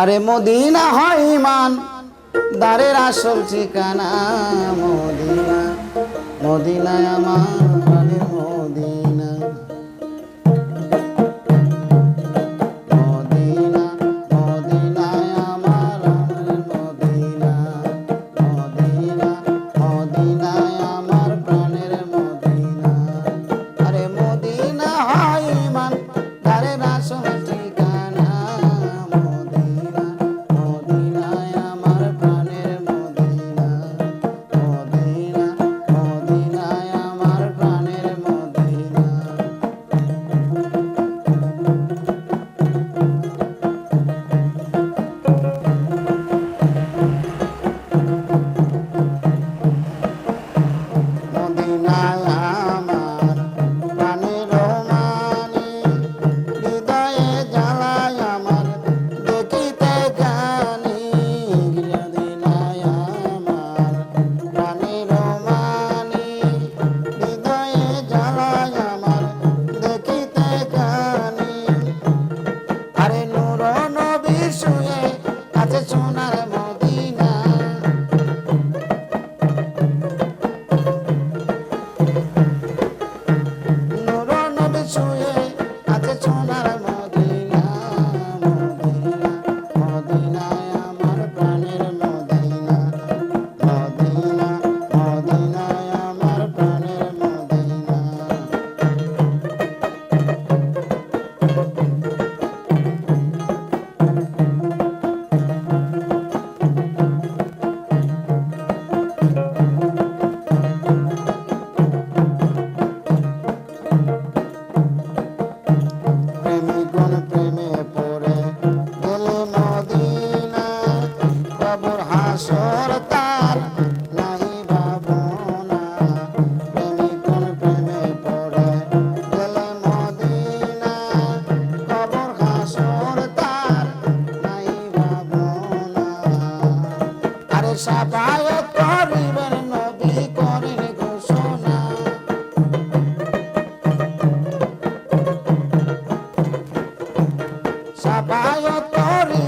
আরে মদিনা হয় ইমান দারের আসল ঠিকানা মদিনা। মদিনায় আমার পায় করিবেন নবী করেন ঘোষণা সাপায় করি